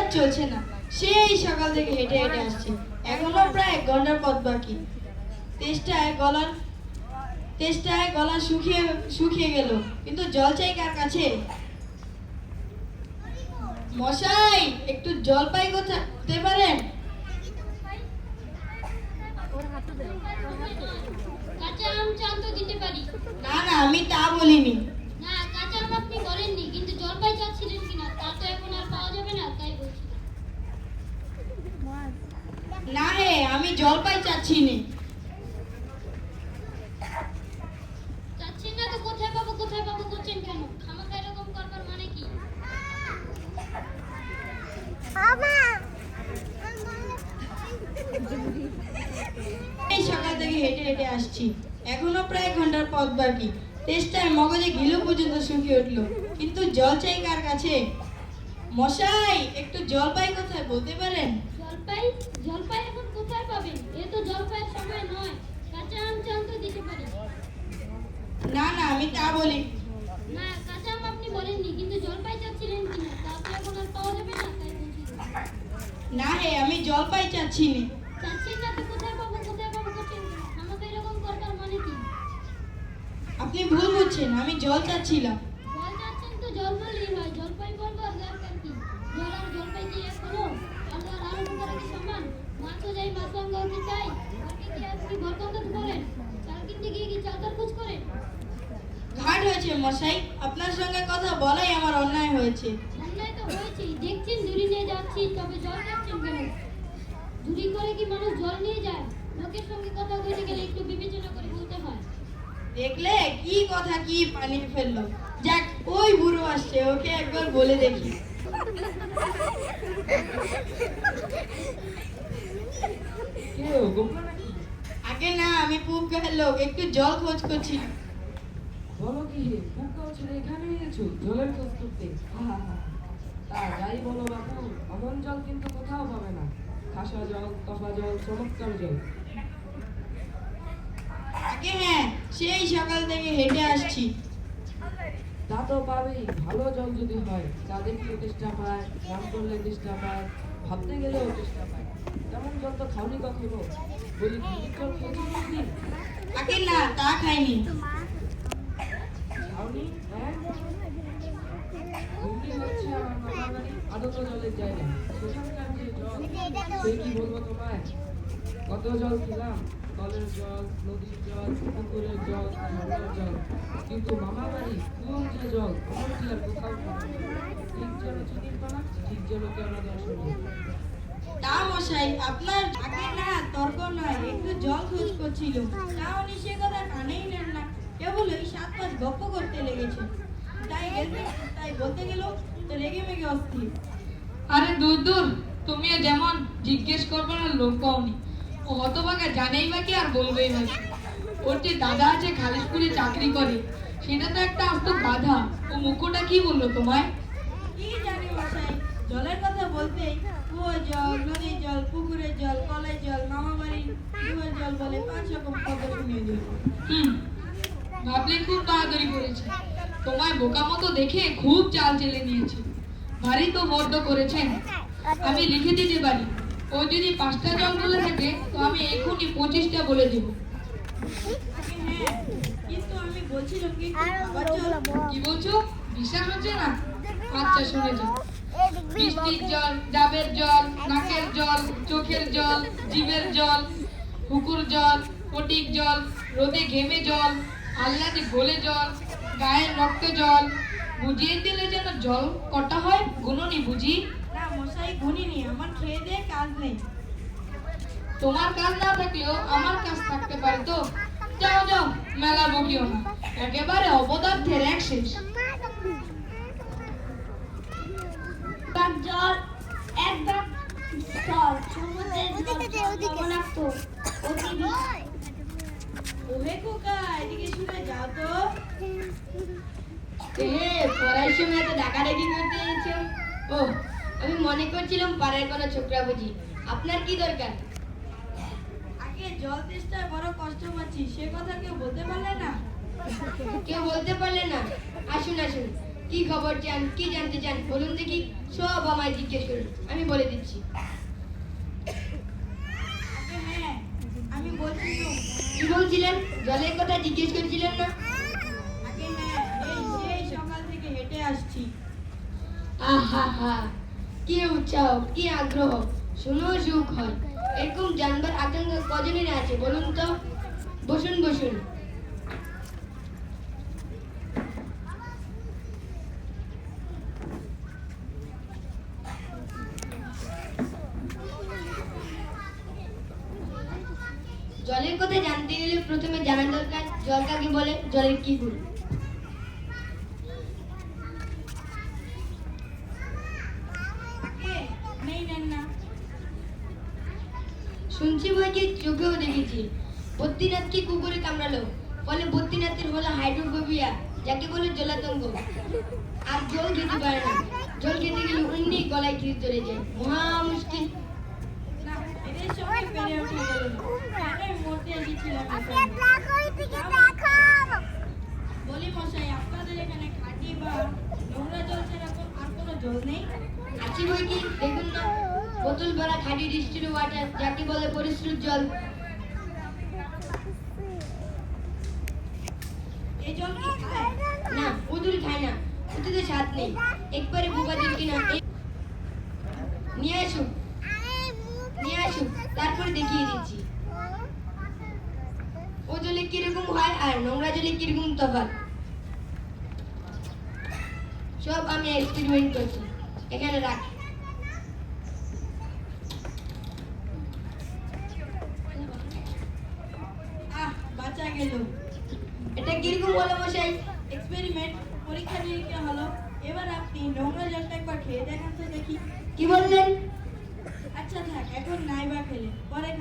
আর চলছে না। সেই সকাল থেকে হেঁটে হেঁটে আসছে। এখনও প্রায় এক ঘণ্টার পথ বাকি। তেষ্টায় গলার তেষ্টায় গলা শুকিয়ে শুকিয়ে গেল। কিন্তু জল চাই কার কাছে? মশাই একটু জল পাই কোথায় হতে পারেন না না আমি তা বলিনি না কাঁচা আম আপনি বলেননি কিন্তু জলপাই চাচ্ছিলেন কিনা তা তো এখন আর পাওয়া যাবে না তাই বলছি না হে জল পাই চাচ্ছি নে চাচ্ছেন না তো কোথায় পাবো কোথায় পাবো করছেন কেন? খামাখা এরকম করবার মানে কি? এই সকাল থেকে হেঁটে হেঁটে আসছি। এখনও প্রায় ঘণ্টার পথ বাকি। তেষ্টায় মগজে ঘিলু পর্যন্ত শুকিয়ে উঠল। কিন্তু জল চাই কার কাছে? মশাই একটু জল পাই কোথায় বলতে পারেন? জলপাই? জলপাই কোথায় পাবেন। এ তো জলপাইয়ের সময় নয়। কাঁচা আম চান তো দিতে পারি না না আমি তা বলি। না কাঁচা আম আপনি বলেননি কিন্তু জলপাই চাচ্ছিলেন কিনা? তা তো এখন আর পাওয়া যাবে না তাই বলছি। না হে আমি জল পাই চাচ্ছি নে চাচ্ছেন না তো কোথায় পাবো কোথায় পাবো করছেন খামাখা এরকম করবার মানে কি? আপনি ভুল বুঝছেন আমি জল চাচ্ছিলাম জল চাচ্ছেন তো জল বললেই হয় জলপাই বলবার দরকার কি জল আর জলপাই কি এক হলো আল্লাহ আর আরও করা কি সমান মাছও যাই মাছ সঙ্গাও কি তাই ঘরকে কি আপনি ঘর কন্দাত করেন চাল কিনতে গিয়ে কি চাল খোঁজ করেন ঘাট হয়েছে মশাই আপনার সঙ্গে কথা বলাই আমার অন্যায় হয়েছে। অন্যায় তো হয়েছেই। দেখছেন দূরি নিয়ে যাচ্ছি তবে জল যাচ্ছেন কেন? দূরি করে কি মানুষ জল নিয়ে যায়? লোকের সঙ্গে কথা বলতে গেলে একটু বিবেচনা করে বলতে হয়। দেখলে কি কথা কি পানি ফেলল। যাক ওই বুড়ো আসছে ওকে একবার বলে দেখি। আগে না আমি পুব লোক একটু জল খোঁজ করছি। বলো কি হে ছেড়ে এখানে এসেছ? জলের খোঁজ করতে তা যাই বলো বাপু অমন জল কিন্তু কোথাও পাবে না। খাসা জল তফা জল চমৎকার জল। আগে হ্যাঁ সেই সকাল থেকে হেঁটে আসছি। তা তো পাবেই ভালো জল যদি হয়। চা দেখলে তেষ্টা পায় নাম করলে তেষ্টা পায় ভাবতে গেলেও তেষ্টা পায়। তেমন জল তো খাওনি কখনো? বলি জল খেয়েছো আগে না তা খাইনি খাওনি হ্যাঁ ঘুগনি হচ্ছে আমার মামার বাড়ি আদত জলের জায়গা। সেখানকার যে জল, সে কি বলব তোমায়? কত জল খেলাম? কলের জল, নদীর জল, পুকুরের জল, ঝর্ণার জল। কিন্তু মামা বাড়ি, কোন যে জল? আমার কি কোথাও ঠিক যেন চিনির পানা ঠিক কেনা তা মশাই, আপনার আগে না তর্ক নয় একটু জল খোঁজ করছিল তা উনি সে কথা কানেই নেন না। কেবল ওই সাত মাস গপ্প করতে লেগেছে। তাই গেলতে তাই বলতে গেল তো রেগে মেগে অস্থির। আরে দূর দূর তুমিও যেমন জিজ্ঞেস করবে না লোক পাওনি। ও হতভাগা জানেই বা কি আর বলবেই কি? ওর যে দাদা আছে খালিশপুরে চাকরি করে সেটা তো একটা আস্ত গাধা ও মুখোটা কি বলল তোমায়? কি জানি মশাই জলের কথা বলতেই কুয়োর জল নদীর জল পুকুরের জল কলের জল মামা বাড়ির জল বলে পাঁচ রকম কথা শুনিয়ে দিল। হুম ভাবলে খুব বাহাদুরি করেছে। তোমায় বোকা মতো দেখে খুব চাল চেলে নিয়েছে। ভারী তো বড্ড করেছেন। আমি লিখে দিতে পারি। ও যদি পাঁচটা জল বলে থাকে তো আমি এখনই পঁচিশটা বলে দেবো। কিন্তু আমি বলছিলাম কি বলছো? বিশ্বাস হচ্ছে না? আচ্ছা শুনে যাও। বৃষ্টির জল ডাবের জল নাকের জল চোখের জল জিভের জল পুকুর জল ফটিক জল রোদে ঘেমে জল আহ্লাদে গোলে জল গায়ের রক্ত জল বুঝিয়ে দিলে যেন জল কটা হয়? গুনুনি বুঝি। না মশাই গুনিনি আমার খেয়ে দিয়ে কাজ নেই। তোমার কাজ না থাকলেও আমার কাজ থাকতে পারে তো। যাও যাও মেলা বকিও না। একেবারে অপদার্থের এক শেষ। তার জল একদম সমুদ্রের জল ওহে খোকা এদিকে পড়ার সময় এত ডাকাডাকি করতে এসেছ। ও আমি মনে করছিলাম পাড়ার কোনো ছোকরা বুঝি। আপনার কি দরকার? আগে জল তেষ্টায় বড় কষ্ট পাচ্ছি সে কথা কেউ বলতে পারলে না? কেউ বলতে পারলে না? আসুন আসুন। কি খবর চান কি জানতে চান বলুন দেখি সব আমায় জিজ্ঞেস করুন। আমি বলে দিচ্ছি। হ্যাঁ আমি বলছিলাম কি বলছিলেন? জলের কথা জিজ্ঞেস করছিলেন না আগে হ্যাঁ এই সেই সকাল থেকে হেঁটে আসছি আহা হা কি আগ্রহ? শুনো সুখ হয় এরকম জানবার আকাঙ্ক্ষা কজনের আছে বলুন তো? বসুন বসুন। জলের কথা জানতে গেলে প্রথমে জানা দরকার, জল কাকে বলে? জলের কি গুণ আগে নেই নেন না শুনছি বইকে চোখেও দেখেছি। বদ্রীনাথকে কুকুরে কামড়ালো। ফলে বদ্রীনাথের হলো হাইড্রোফোবিয়া যাকে বলে জলাতঙ্ক আর জল খেতে পারে না। জল খেতে গেলে অমনি গলায় খির ধরে যায়। মহা মুশকিল? বলি মশাই আপনাদের এখানে খাঁটি বা নোংরা জল ছাড়া আর কোনো জল নেই? আছে বই কি দেখুন না। বোতল ভরা খাঁটি ডিস্টিল ওয়াটার, যাকে বলে পরিশ্রুত জল। না ওদুল খায় না স্বাদ নেই। একবারে জল কিনা? নিয়ে আসুন নিয়ে আসুন তারপরে দেখিয়ে দিচ্ছি। ও জলে কীরকম হয় আর নোংরা জলে কীরকম তফাৎ? সব আমি এক্সপেরিমেন্ট করছি। এখানে রাখ আহ বাঁচা গেল এটা কীরকম হলো মশাই? এক্সপেরিমেন্ট পরীক্ষা নিরীক্ষা হলো। এবার আপনি নোংরা জলটা একবার খেয়ে দেখান তো দেখি। কি বললেন? আচ্ছা থাক এখন নাই বা খেলে পরে খাবেন